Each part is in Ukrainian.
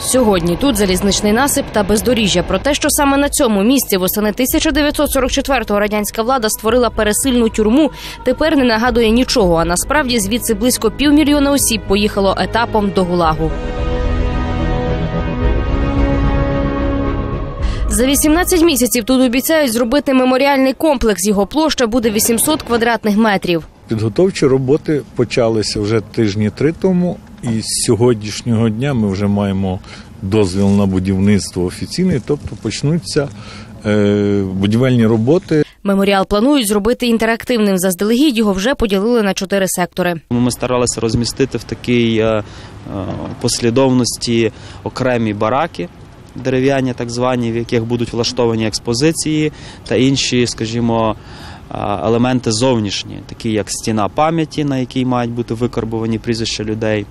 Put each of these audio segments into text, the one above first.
Сьогодні тут залізничний насип та бездоріжжя. Про те, що саме на цьому місці восени 1944-го радянська влада створила пересильну тюрму, тепер не нагадує нічого. А насправді звідси близько півмільйона осіб поїхало етапом до Гулагу. За 18 місяців тут обіцяють зробити меморіальний комплекс. Його площа буде 800 квадратних метрів. Підготовчі роботи почалися вже тижні три тому, і з сьогоднішнього дня ми вже маємо дозвіл на будівництво офіційний, тобто почнуться е, будівельні роботи. Меморіал планують зробити інтерактивним. Заздалегідь його вже поділили на чотири сектори. Ми старалися розмістити в такій е, е, послідовності окремі бараки. Дерев'яні, так звані, в яких будуть влаштовані експозиції та інші, скажімо, елементи зовнішні, такі як стіна пам'яті, на якій мають бути викарбовані прізвища людей,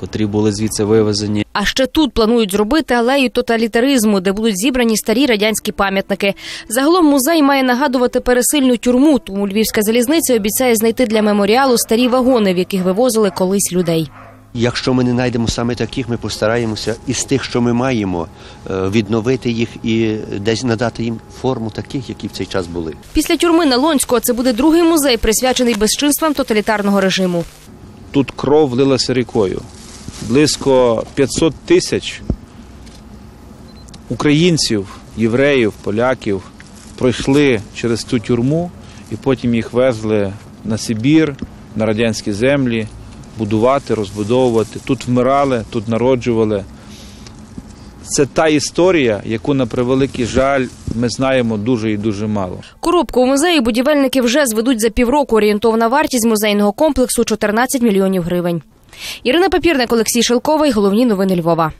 котрі були звідси вивезені. А ще тут планують зробити алею тоталітаризму, де будуть зібрані старі радянські пам'ятники. Загалом музей має нагадувати пересильну тюрму, тому львівська залізниця обіцяє знайти для меморіалу старі вагони, в яких вивозили колись людей. Якщо ми не знайдемо саме таких, ми постараємося із тих, що ми маємо, е, відновити їх і десь надати їм форму таких, які в цей час були. Після тюрми на Лонського це буде другий музей, присвячений безчинствам тоталітарного режиму. Тут кров лилася рікою. Близько 500 тисяч українців, євреїв, поляків пройшли через цю тюрму і потім їх везли на Сибір, на радянські землі, будувати, розбудовувати. Тут вмирали, тут народжували. Це та історія, яку, на превеликий жаль, ми знаємо дуже і дуже мало. Коробку у музеї будівельники вже зведуть за півроку. Орієнтовна вартість музейного комплексу 14 мільйонів гривень. Ірина Папірник, Олексій Шелковий. Головні новини Львова.